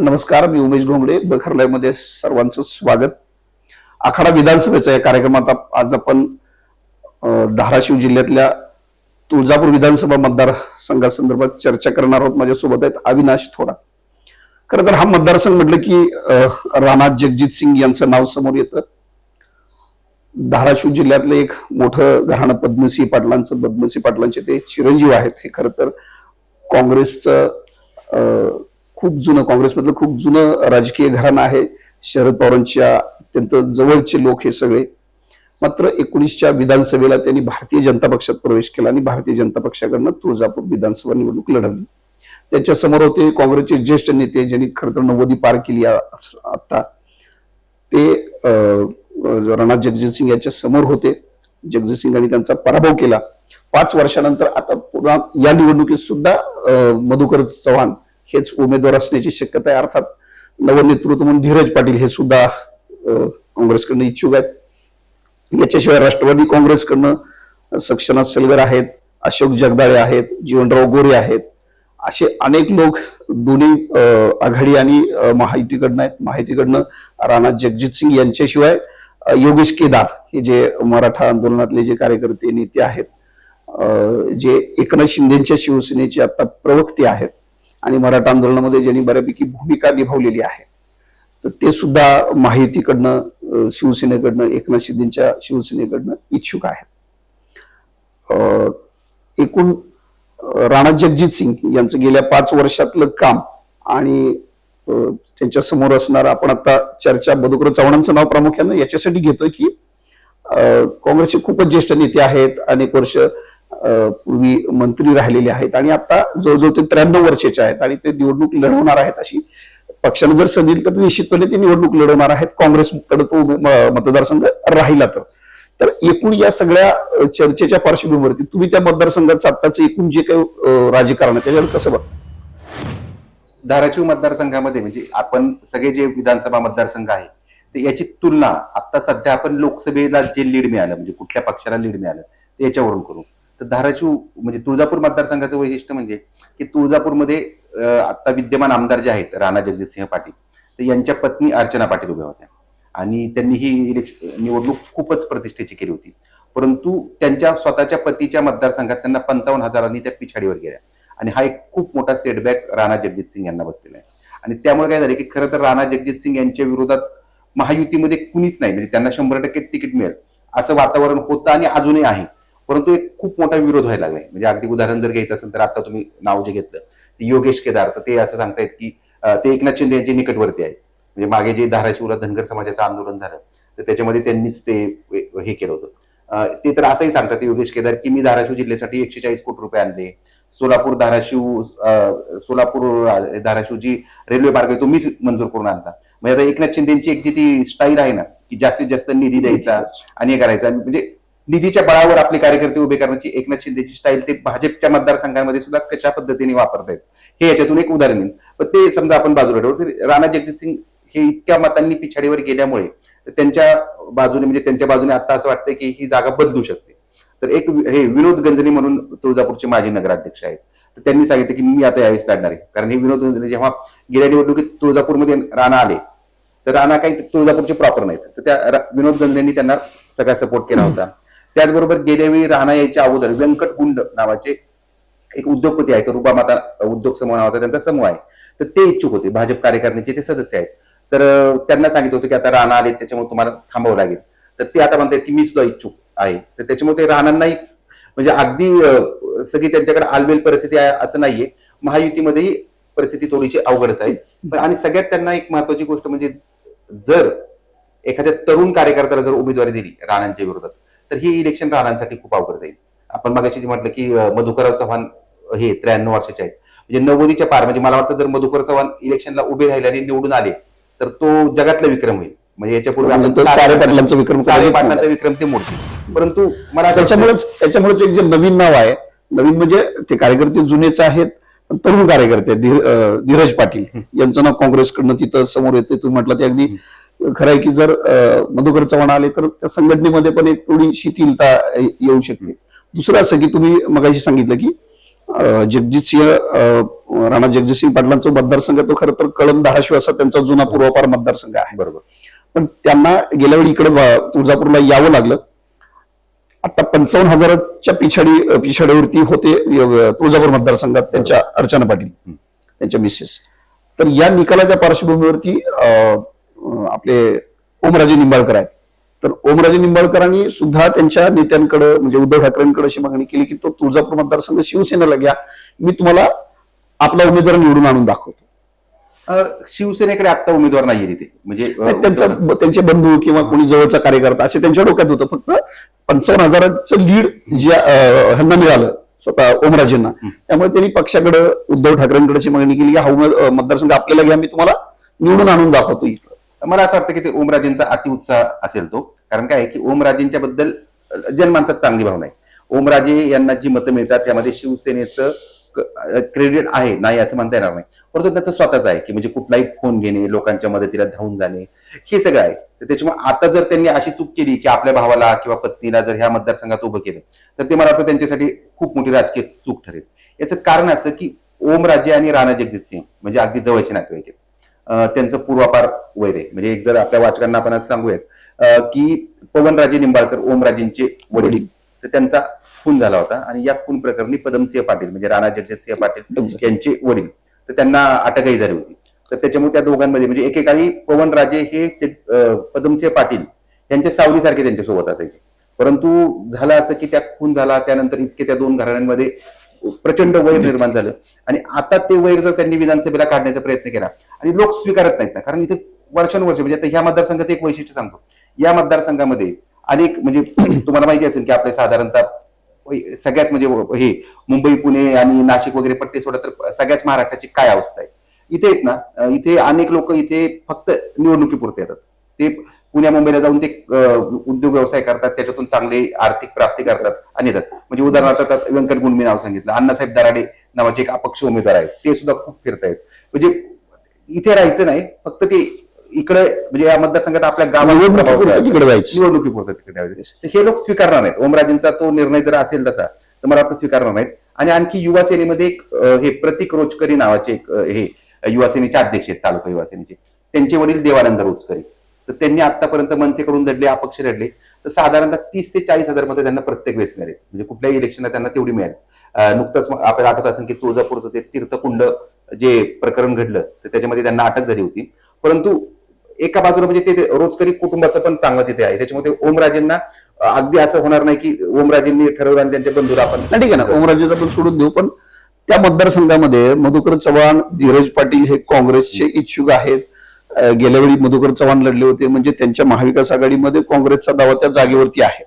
नमस्कार मी उमेश घोंगडे बखरलायमध्ये सर्वांचं स्वागत. आखाडा विधानसभेचा या कार्यक्रमात आज आपण धाराशिव जिल्ह्यातल्या तुळजापूर विधानसभा मतदारसंघासंदर्भात चर्चा करणार आहोत. माझ्यासोबत आहेत अविनाश थोडा खरं तर हा मतदारसंघ म्हटलं की राणा जगजित सिंग यांचं नाव समोर येतं. धाराशिव जिल्ह्यातलं एक मोठं घराणं पद्मसिंह पाटलांचं पद्मसिंह पाटलांचे ते चिरंजीव आहेत. हे खरं तर काँग्रेसचं खूप जुनं काँग्रेसमधलं खूप जुनं राजकीय घराणं आहे. शरद पवारांच्या अत्यंत जवळचे लोक हे सगळे. मात्र एकोणीसच्या विधानसभेला त्यांनी भारतीय जनता पक्षात प्रवेश केला आणि भारतीय जनता पक्षाकडनं तुळजापूर विधानसभा निवडणूक लढवली. त्याच्यासमोर होते काँग्रेसचे ज्येष्ठ नेते ज्यांनी खरं तर नव्वदी पार केली आता. ते अं, राणा जगजित सिंग यांच्या समोर होते. जगजित सिंग यांनी त्यांचा पराभव केला. पाच वर्षानंतर आता पुन्हा या निवडणुकीत सुद्धा अं, मधुकर चव्हाण हेच उमेदवार असण्याची शक्यता आहे. अर्थात नवनेतृत्व म्हणून धीरज पाटील हे सुद्धा काँग्रेसकडनं इच्छुक आहेत. याच्याशिवाय राष्ट्रवादी काँग्रेसकडनं सक्षनाथ सलगर आहेत अशोक जगदाळे आहेत जीवनराव गोरे आहेत. असे अनेक लोक दोन्ही आघाडी आणि महायुतीकडनं आहेत. महायुतीकडनं राणा जगजित सिंग यांच्याशिवाय योगेश केदार हे जे मराठा आंदोलनातले जे कार्यकर्ते नेते आहेत जे एकनाथ शिंदेच्या शिवसेनेचे आता प्रवक्ते आहेत आणि मराठा आंदोलनामध्ये ज्यांनी बऱ्यापैकी भूमिका निभावलेली आहे तर ते सुद्धा माहितीकडनं शिवसेनेकडनं एकनाथ शिंदेच्या शिवसेनेकडनं इच्छुक आहेत. अं, एकूण राणा जगजित सिंग यांचं गेल्या पाच वर्षातलं काम आणि अं, त्यांच्यासमोर असणार आपण आता चर्चा मधुकर चव्हाणांचं नाव प्रामुख्यानं याच्यासाठी घेतोय की अं, काँग्रेसचे खूपच ज्येष्ठ नेते आहेत अनेक वर्ष पूर्वी मंत्री राहिलेले आहेत आणि आता जवळजवळ ते त्र्याण्णव वर्षाचे आहेत आणि ते निवडणूक लढवणार आहेत अशी पक्षाने जर संधी तर निश्चितपणे ते निवडणूक लढवणार आहेत. काँग्रेसकडे तो मतदारसंघ राहिला तर तर एकूण या सगळ्या चर्चेच्या पार्श्वभूमीवरती तुम्ही त्या मतदारसंघाचं आत्ताचं एकूण जे काही राजकारण आहे त्याच्यावर कसं बघ धाराशिव मतदारसंघामध्ये म्हणजे आपण सगळे जे विधानसभा मतदारसंघ आहे तर याची तुलना आता सध्या आपण लोकसभेला जे लीड मिळालं म्हणजे कुठल्या पक्षाला लीड मिळालं ते याच्यावरून करू. तर धाराशिव म्हणजे तुळजापूर मतदारसंघाचं वैशिष्ट्य म्हणजे की तुळजापूरमध्ये आता विद्यमान आमदार जे आहेत राणा जगजितसिंह पाटील तर यांच्या पत्नी अर्चना पाटील उभ्या होत्या. आणि त्यांनी ही इलेक्शन निवडणूक खूपच प्रतिष्ठेची केली होती. परंतु त्यांच्या स्वतःच्या पतीच्या मतदारसंघात त्यांना पंचावन्न हजारांनी त्या पिछाडीवर गेल्या. आणि हा एक खूप मोठा सेटबॅक राणा जगजित सिंग यांना बसलेला आहे. आणि त्यामुळे काय झालं की खरं तर राणा जगजित सिंग यांच्या विरोधात महायुतीमध्ये कुणीच नाही. म्हणजे त्यांना शंभर टक्के तिकीट मिळेल. असं वातावरण होतं आणि अजूनही आहे. परंतु एक खूप मोठा विरोध व्हायला लागलाय. म्हणजे अगदी उदाहरण जर घ्यायचं असेल तर आता तुम्ही नाव जे घेतलं ते योगेश केदार तर ते असं सांगतायत की ते एकनाथ शिंदे यांचे निकटवर्ती आहे म्हणजे मागे जे धाराशिवला धनगर समाजाचं आंदोलन झालं तर त्याच्यामध्ये त्यांनीच ते हे केलं होतं. ते तर असंही सांगतात योगेश केदार की मी धाराशिव जिल्ह्यासाठी एकशे चाळीस कोटी रुपये आणले. सोलापूर धाराशिव सोलापूर धाराशिव जी रेल्वे मार्ग आहे तो मीच मंजूर करून आणला. म्हणजे आता एकनाथ शिंदेची एक जी ती स्टाईल आहे ना की जास्तीत जास्त निधी द्यायचा आणि हे करायचा. म्हणजे निधीच्या बळावर आपले कार्यकर्ते उभे करण्याची एकनाथ शिंदेची स्टाईल ते भाजपच्या मतदारसंघांमध्ये सुद्धा कशा पद्धतीने वापरतायत हे याच्यातून एक उदाहरण येईल पण ते समजा आपण बाजूला ठेवतो राणा जगजित सिंग हे इतक्या मतांनी पिछाडीवर गेल्यामुळे त्यांच्या बाजूने म्हणजे त्यांच्या बाजूने आता असं वाटतं की ही जागा बदलू शकते. तर एक हे विनोद गंजनी म्हणून तुळजापूरचे माजी नगराध्यक्ष आहेत. तर त्यांनी सांगितलं की मी आता यावेळेस लढणार आहे. कारण हे विनोद गंजनी जेव्हा गेल्या निवडणुकीत तुळजापूरमध्ये राणा आले तर राणा काही तुळजापूरचे प्रॉपर नाहीत. तर त्या विनोद गंजनेंनी त्यांना सगळा सपोर्ट केला होता. त्याचबरोबर गेल्या वेळी राणा यायच्या अगोदर व्यंकट गुंड नावाचे एक उद्योगपती आहेत रुबा माता उद्योग समूह नावाचा त्यांचा समूह आहे. तर ते इच्छुक होते भाजप कार्यकारिणीचे ते सदस्य आहेत. तर त्यांना सांगितलं होतं की आता राणा आले त्याच्यामुळे तुम्हाला थांबावं लागेल. तर ते आता म्हणतात की मी सुद्धा इच्छुक आहे. तर त्याच्यामुळे ते राणांनाही म्हणजे अगदी सगळी त्यांच्याकडे आलबेल परिस्थिती आहे असं नाहीये. महायुतीमध्येही परिस्थिती थोडीशी अवघडच आहे. पण आणि सगळ्यात त्यांना एक महत्वाची गोष्ट म्हणजे जर एखाद्या तरुण कार्यकर्त्याला जर उमेदवारी दिली राणांच्या विरोधात तर ही इलेक्शन राणांसाठी खूप अवघड जाईल. आपण मगाशी जे म्हटलं की मधुकरराव चव्हाण हे त्र्याण्णव वर्षाचे आहेत. म्हणजे नव्वदीच्या पार म्हणजे मला वाटतं जर मधुकर चव्हाण इलेक्शनला उभे राहिले आणि निवडून आले तर तो जगातला विक्रम होईल. म्हणजे याच्यापूर्वी आपण तो सारे पाटलांचा विक्रम सारे पाटलांचा विक्रम ते मोडतील. परंतु मला त्याच्यामुळेच त्याच्यामुळेच एक जे नवीन नाव आहे नवीन म्हणजे ते कार्यकर्ते जुनेच आहेत तरुण कार्यकर्ते धीरज पाटील. यांचं नाव काँग्रेसकडनं तिथं समोर येते तुम्ही म्हटलं ते अगदी खरं आहे की जर मधुकर चव्हाण आले तर त्या संघटनेमध्ये पण एक थोडी शिथिलता येऊ शकते. दुसरं असं की तुम्ही मगाशी सांगितलं की अं, जगजितसिंह अं, राणा जगजितसिंह पाटलांचा मतदारसंघ तो खरं तर कळंब धाराशिव असा त्यांचा जुना पूर्वापार मतदारसंघ आहे. बरोबर. पण त्यांना गेल्या वेळी इकडे तुळजापूरला यावं लागलं. आता पंचावन्न हजाराच्या पिछाडी पिछाडीवरती होते तुळजापूर मतदारसंघात त्यांच्या अर्चना पाटील त्यांच्या मिसेस तर या निकालाच्या पार्श्वभूमीवरती आपले ओमराजे निंबाळकर आहेत. तर ओमराजे निंबाळकरांनी सुद्धा त्यांच्या नेत्यांकडे म्हणजे उद्धव ठाकरेंकडे अशी मागणी केली की तो तुळजापूर मतदारसंघ शिवसेनेला घ्या. मी तुम्हाला आपला उमेदवार निवडून आणून दाखवतो. शिवसेनेकडे आता उमेदवार नाहीये तिथे. म्हणजे नाही, त्यांचा त्यांचे बंधू किंवा कोणी जवळचा कार्यकर्ता असे त्यांच्या डोक्यात होतं. फक्त पंचावन्न हजाराचं लीड ज्या अं, ह्यांना मिळालं स्वतः ओमराजेंना. त्यामुळे त्यांनी पक्षाकडे उद्धव ठाकरेंकडे अशी मागणी केली की हा मतदारसंघ आपल्याला घ्या. मी तुम्हाला निवडून आणून दाखवतो इकडं मला असं वाटतं की ते ओमराजेंचा अतिउत्साह असेल तो. कारण काय आहे की ओमराजेंच्या बद्दल जनमानसात चांगली भावना आहे. ओमराजे यांना जी मतं मिळतात त्यामध्ये शिवसेनेचं क्रेडिट आहे. नाही असं म्हणता येणार नाही. परंतु त्याचं स्वतःच आहे की म्हणजे कुठलाही फोन घेणे लोकांच्या मदतीला धावून जाणे हे सगळं आहे. तर त्याच्यामुळे आता जर त्यांनी अशी चूक केली की आपल्या भावाला किंवा पत्नीला जर ह्या मतदारसंघात उभं केलं तर ते मला वाटतं त्यांच्यासाठी खूप मोठी राजकीय चूक ठरेल. याचं कारण असं की ओमराजे आणि राणा जगजित सिंह म्हणजे अगदी जवळचे नातेवाईक आहेत. त्यांचं पूर्वापार वैर. आहे म्हणजे एक जर आपल्या वाचकांना आपण आज सांगूयात की पवनराजे निंबाळकर ओमराजेंचे वडील. तर त्यांचा खून झाला होता आणि या खून प्रकरणी पदमसिंह पाटील म्हणजे राणा जगजितसिंह पाटील यांचे वडील. तर त्यांना अटकही झाली होती. तर त्याच्यामुळे त्या दोघांमध्ये म्हणजे एकेकाळी पवनराजे हे पदमसिंह पाटील यांच्या सावलीसारखे त्यांच्यासोबत असायचे. परंतु झालं असं की त्या खून झाला त्यानंतर इतके त्या दोन घराण्यांमध्ये प्रचंड वैर निर्माण झालं. आणि आता ते वैर जर त्यांनी विधानसभेला काढण्याचा प्रयत्न केला आणि लोक स्वीकारत नाहीत ना कारण इथे वर्षानुवर्ष म्हणजे आता ह्या मतदारसंघाचं एक वैशिष्ट्य सांगतो. या मतदारसंघामध्ये अनेक म्हणजे तुम्हाला माहिती असेल की आपले साधारणतः सगळ्याच म्हणजे हे मुंबई पुणे आणि नाशिक वगैरे पट्टे सोडत तर सगळ्याच महाराष्ट्राची काय अवस्था आहे? इथे आहेत ना इथे अनेक लोक इथे फक्त निवडणुकीपुरते येतात. ते पुण्या मुंबईला जाऊन ते उद्योग व्यवसाय करतात त्याच्यातून चांगले आर्थिक प्राप्ती करतात आणि येतात. म्हणजे उदाहरणार्थ व्यंकट गुंड मी नाव सांगितलं. अण्णासाहेब दराडे नावाचे एक अपक्ष उमेदवार आहेत. ते सुद्धा खूप फिरतायत. म्हणजे इथे राहायचं नाही फक्त ते इकडे म्हणजे या मतदारसंघात आपल्या गावात प्रभाव निवडणुकीपुरतं ठेवायचा. तिकडे हे लोक स्वीकारणार नाहीत. ओमराजेंचा तो निर्णय जर असेल तसा तर मला वाटतं स्वीकारणार नाहीत. आणि आणखी युवा सेनेमध्ये एक हे प्रतीक रोचकरी नावाचे एक हे युवा सेनेचे अध्यक्ष आहेत तालुका युवा सेनेचे. त्यांचे वडील देवानंद रोचकरी तर त्यांनी आतापर्यंत मनसेकडून लढले अपक्ष लढले. तर साधारणतः तीस ते चाळीस हजारमध्ये त्यांना प्रत्येक वेळेस मिळेल. म्हणजे कुठल्याही इलेक्शनला त्यांना तेवढी मिळेल. नुकतंच आपल्याला आठवत असेल की तुळजापूरचं ते तीर्थकुंड जे प्रकरण घडलं तर त्याच्यामध्ये त्यांना अटक झाली होती. परंतु एका बाजूला म्हणजे ते रोजकरी कुटुंबाचं पण चांगलं तिथे आहे. त्याच्यामुळे ते ओमराजेंना अगदी असं होणार नाही की ओमराजेंनी ठरवलं आणि त्यांच्या बंधूला आपण ठीक आहे ना. ओमराजेचं आपण सोडून देऊ पण त्या मतदारसंघामध्ये मधुकर चव्हाण धीरज पाटील हे काँग्रेसचे इच्छुक आहेत. गेल्यावेळी गेल्या वेळी मधुकर चव्हाण लढले होते. म्हणजे त्यांच्या महाविकास आघाडीमध्ये काँग्रेसचा दावा त्या जागेवरती आहे.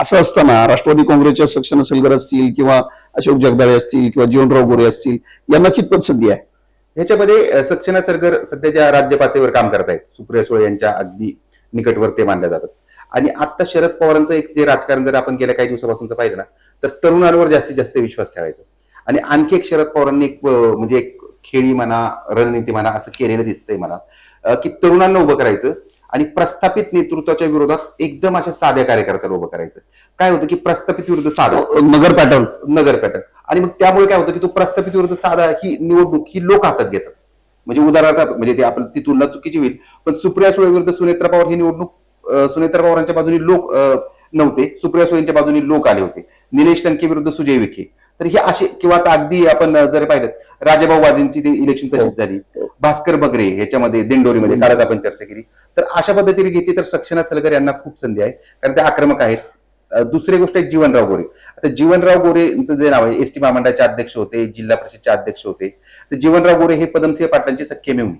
असं असताना राष्ट्रवादी काँग्रेसच्या सक्षम सलगर असतील किंवा अशोक जगदाळे असतील किंवा जीवनराव गोरे असतील यांना कितपत संधी आहे. ह्याच्यामध्ये अं, सरगर सध्याच्या राज्य पातळीवर काम करत आहेत सुप्रिया सुळे यांच्या अगदी निकटवर ते मानल्या जातात. आणि आता शरद पवारांचं एक जे राजकारण जर आपण गेल्या काही दिवसापासून पाहिलं ना तर तरुणांवर जास्तीत जास्त विश्वास ठेवायचा. आणि आणखी एक शरद पवारांनी एक म्हणजे एक खेळी म्हणा रणनीती म्हणा असं केलेलं दिसतंय मला. की तरुणांना उभं करायचं आणि प्रस्थापित नेतृत्वाच्या विरोधात एकदम अशा साध्या कार्यकर्त्याला उभं करायचं. काय होतं की प्रस्थापित विरुद्ध साधा. नगर पॅटर्न. नगर पॅटर्न. आणि मग त्यामुळे काय होतं की तो प्रस्थापित विरुद्ध साधा ही निवडणूक ही लोक हातात घेतात. म्हणजे उदाहरणार्थ म्हणजे ते आपण ती तुलना चुकीची होईल पण सुप्रिया सुळे विरुद्ध सुनेत्रा पवार ही निवडणूक सुनेत्रा पवारांच्या बाजूने लोक नव्हते. सुप्रिया सुळेंच्या बाजूने लोक आले होते. निलेश लंके विरुद्ध सुजय विखे. तर हे असे किंवा आता अगदी आपण जर पाहिलं राजाभाऊ वाजेंची ते इलेक्शन तशीच झाली. भास्कर बगरे ह्याच्यामध्ये दिंडोरीमध्ये कालच आपण चर्चा केली. तर अशा पद्धतीने घेतली तर सक्षना सलगर यांना खूप संधी आहे. कारण ते आक्रमक आहेत. दुसरी गोष्ट आहे जीवनराव गोरे. आता जीवनराव गोरेंचं जे नाव आहे एस टी महामंडळाचे अध्यक्ष होते जिल्हा परिषदचे अध्यक्ष होते. तर जीवनराव गोरे हे पदमसिंह पाटलांचे सख्खे मिळून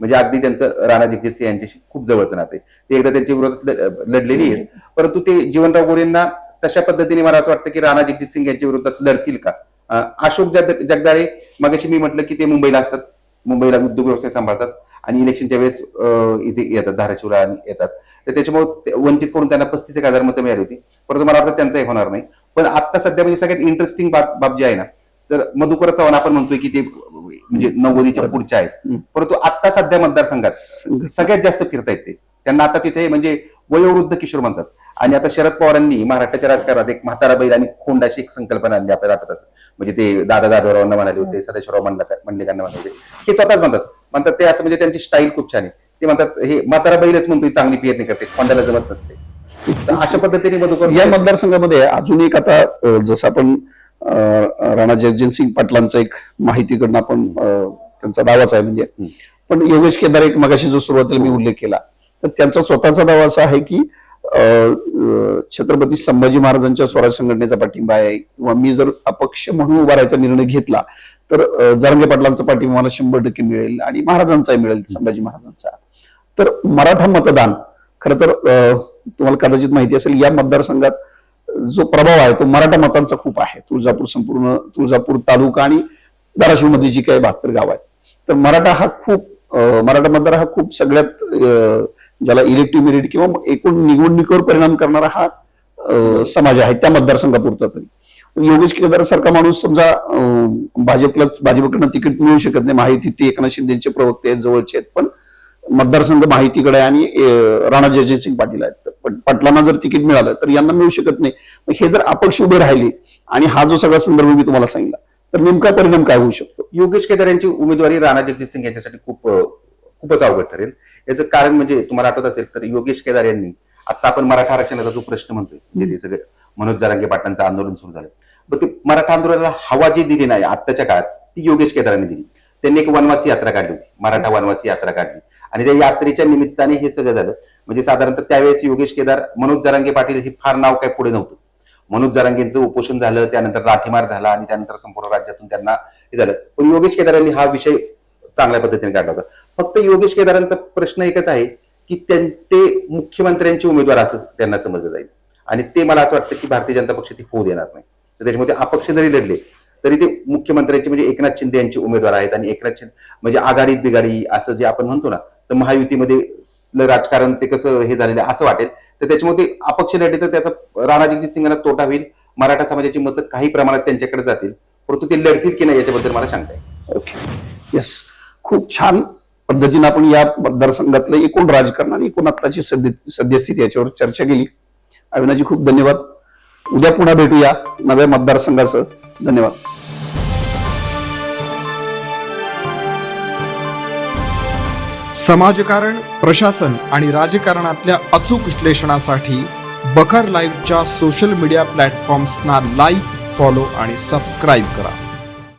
म्हणजे अगदी त्यांचं राणा जगजितसिंह यांच्याशी खूप जवळचं नाते ते एकदा त्यांच्या विरोधात लढ- लढलेली आहेत. परंतु ते जीवनराव गोरेंना तशा पद्धतीने मला असं वाटतं की राणा जगजितसिंह यांच्या विरोधात लढतील का? अशोक जग- जगदाळे मगाशी मी म्हटलं की ते मुंबईला असतात. मुंबईला उद्योग व्यवसाय सांभाळतात आणि इलेक्शनच्या वेळेस इथे येतात धाराशिवला आणि येतात. तर त्याच्यामुळे वंचित करून त्यांना पस्तीस एक हजार मतं मिळाली होती. परंतु मला वाटतं त्यांचंही होणार नाही. पण आता सध्या म्हणजे सगळ्यात इंटरेस्टिंग बाब बाब जी आहे ना तर मधुकर चव्हाण आपण म्हणतोय की ते म्हणजे नव्वदीच्या पुढच्या आहेत. परंतु आता सध्या मतदारसंघात सगळ्यात जास्त फिरतायत ते. त्यांना आता तिथे म्हणजे वयोवृद्ध किशोर म्हणतात. आणि आता शरद पवारांनी महाराष्ट्राच्या राजकारणात एक म्हातारा बैल आणि खोंड अशी एक संकल्पना आणली आपल्याला आठवत असेल. म्हणजे ते दादा दादारावांना म्हणाले होते सदाशिवराव मंडलिकांना म्हणाले होते. हे स्वतःच म्हणतात. म्हणतात ते असं म्हणजे त्यांची स्टाईल खूप छान आहे. ते म्हणतात हे म्हातारा बैलच म्हणतो चांगली पेरणी करते खोंडाला जमत नसते. तर अशा पद्धतीने मधुकर या मतदारसंघामध्ये अजून एक आता जसं आपण राणा जगजितसिंग पाटलांचा एक माहितीकडनं आपण त्यांचा दावाच आहे म्हणजे. पण योगेश केदार एक मगाशी जो सुरुवातीला मी उल्लेख केला तर त्यांचा स्वतःचा दावा असा आहे की छत्रपती संभाजी महाराजांच्या स्वराज संघटनेचा पाठिंबा आहे किंवा मी जर अपक्ष म्हणून उभा राहायचा निर्णय घेतला तर जरंगे पाटलांचा पाठिंबा मला शंभर टक्के मिळेल आणि महाराजांचाही मिळेल संभाजी महाराजांचा. तर मराठा मतदान खर तर तुम्हाला कदाचित माहिती असेल या मतदारसंघात जो प्रभाव आहे तो मराठा मतांचा खूप आहे. तुळजापूर संपूर्ण तुळजापूर तालुका आणि धाराशिवमध्ये जी काही बहात्तर गाव आहे तर मराठा हा खूप मराठा मतदार हा खूप सगळ्यात ज्याला इलेक्टिव्ह मेरिट किंवा एकूण निवडणुकीवर परिणाम करणारा हा समाज आहे त्या मतदारसंघापुरता तरी. योगेश केदार सारखा माणूस समजा भाजपला भाजपकडनं तिकीट मिळू शकत नाही. माहिती ते एकनाथ शिंदेचे प्रवक्ते आहेत जवळचे आहेत. पण मतदारसंघ माहितीकडे आहे आणि राणा जयजयसिंग पाटील आहेत. पण पाटलांना जर तिकीट मिळालं तर यांना मिळू शकत नाही. हे जर अपक्ष उभे राहिले आणि हा जो सगळा संदर्भ मी तुम्हाला सांगितला तर नेमका परिणाम काय होऊ शकतो? योगेश केदार यांची उमेदवारी राणा जगजित सिंग यांच्यासाठी खूप खूपच अवघड ठरेल. याचं कारण म्हणजे तुम्हाला आठवत असेल तर योगेश केदार यांनी आता आपण मराठा आरक्षणाचा जो प्रश्न म्हणतोय म्हणजे ते सगळं मनोज जरांगे पाटलांचं आंदोलन सुरू झालं. पण ते मराठा आंदोलनाला हवा जी दिली नाही आत्ताच्या काळात ती योगेश केदारांनी दिली. त्यांनी एक वनवासी यात्रा काढली होती. मराठा वनवासी यात्रा काढली. आणि त्या यात्रेच्या निमित्ताने हे सगळं झालं. म्हणजे साधारणतः त्यावेळेस योगेश केदार मनोज जरांगे पाटील हे फार नाव काय पुढे नव्हतं. मनोज जरांगेंचं उपोषण झालं त्यानंतर लाठीमार झाला आणि त्यानंतर संपूर्ण राज्यातून त्यांना हे झालं. पण योगेश केदार यांनी हा विषय चांगल्या पद्धतीने काढला होता. फक्त योगेश केदारांचा प्रश्न एकच आहे की त्यां- ते मुख्यमंत्र्यांचे उमेदवार असं त्यांना समजलं जाईल. आणि ते मला असं वाटतं की भारतीय जनता पक्ष ते होऊ देणार नाही. तर त्याच्यामध्ये अपक्ष जरी लढले तरी ते मुख्यमंत्र्यांचे म्हणजे एकनाथ शिंदे यांचे उमेदवार आहेत आणि एकनाथ शिंदे म्हणजे आघाडीत बिघाडी असं जे आपण म्हणतो ना तर महायुतीमध्ये राजकारण ते कसं हे झालेलं असं वाटेल. तर त्याच्यामध्ये अपक्ष लढले तर त्याचा राणा सिंगांना तोटा होईल. मराठा समाजाची मतं काही प्रमाणात त्यांच्याकडे जातील. परंतु ते लढतील की नाही याच्याबद्दल मला सांगता आहे. ओके येस खूप छान पद्धतीनं आपण या मतदारसंघातलं एकूण राजकारण आणि एकूण आत्ताची सद्य सद्यस्थिती याच्यावर चर्चा केली. अविनाजी खूप धन्यवाद. उद्या पुन्हा भेटूया नव्या मतदारसंघाचं. धन्यवाद. समाजकारण प्रशासन आणि राजकारणातल्या अचूक विश्लेषणासाठी बखर लाईव्हच्या सोशल मीडिया प्लॅटफॉर्म्सना लाईक फॉलो आणि सबस्क्राईब करा.